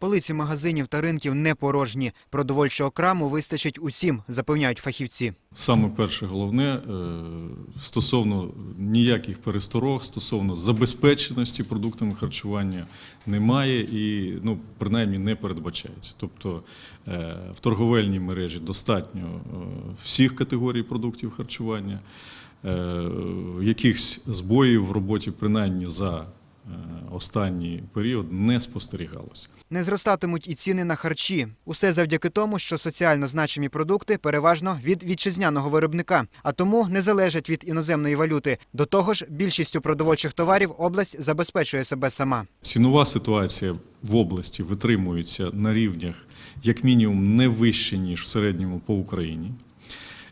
Полиці магазинів та ринків не порожні. Продовольчого краму вистачить усім, запевняють фахівці. Саме перше головне е, стосовно ніяких пересторог, стосовно забезпеченості продуктами харчування немає і ну, принаймні не передбачається. Тобто е, в торговельній мережі достатньо е, всіх категорій продуктів харчування, якихось збоїв в роботі, принаймні за останній період, не спостерігалося. Не зростатимуть і ціни на харчі. Усе завдяки тому, що соціально значимі продукти переважно від вітчизняного виробника, а тому не залежать від іноземної валюти. До того ж, більшістю продовольчих товарів область забезпечує себе сама. Цінова ситуація в області витримується на рівнях, як мінімум, не вище, ніж в середньому по Україні.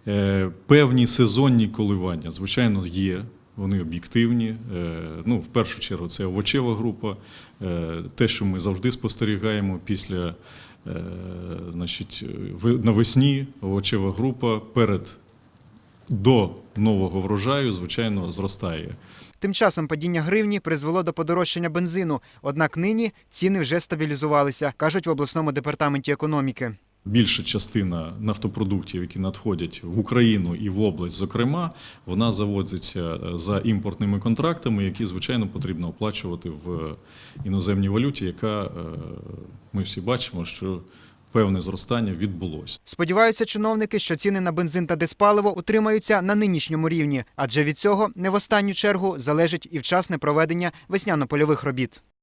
Е, Певні сезонні коливання, звичайно, є. Вони об'єктивні. Е, Ну, в першу чергу, це овочева група. Е, Те, що ми завжди спостерігаємо після е, значить, навесні, овочева група перед до нового врожаю, звичайно, зростає. Тим часом падіння гривні призвело до подорожчання бензину. Однак нині ціни вже стабілізувалися, кажуть в обласному департаменті економіки. Більша частина нафтопродуктів, які надходять в Україну і в область, зокрема, вона заводиться е, за імпортними контрактами, які звичайно потрібно оплачувати в іноземній валюті, яка е, ми всі бачимо, що певне зростання відбулося. Сподіваються чиновники, що ціни на бензин та диспаливо утримаються на нинішньому рівні, адже від цього не в останню чергу залежить і вчасне проведення весняно-польових робіт.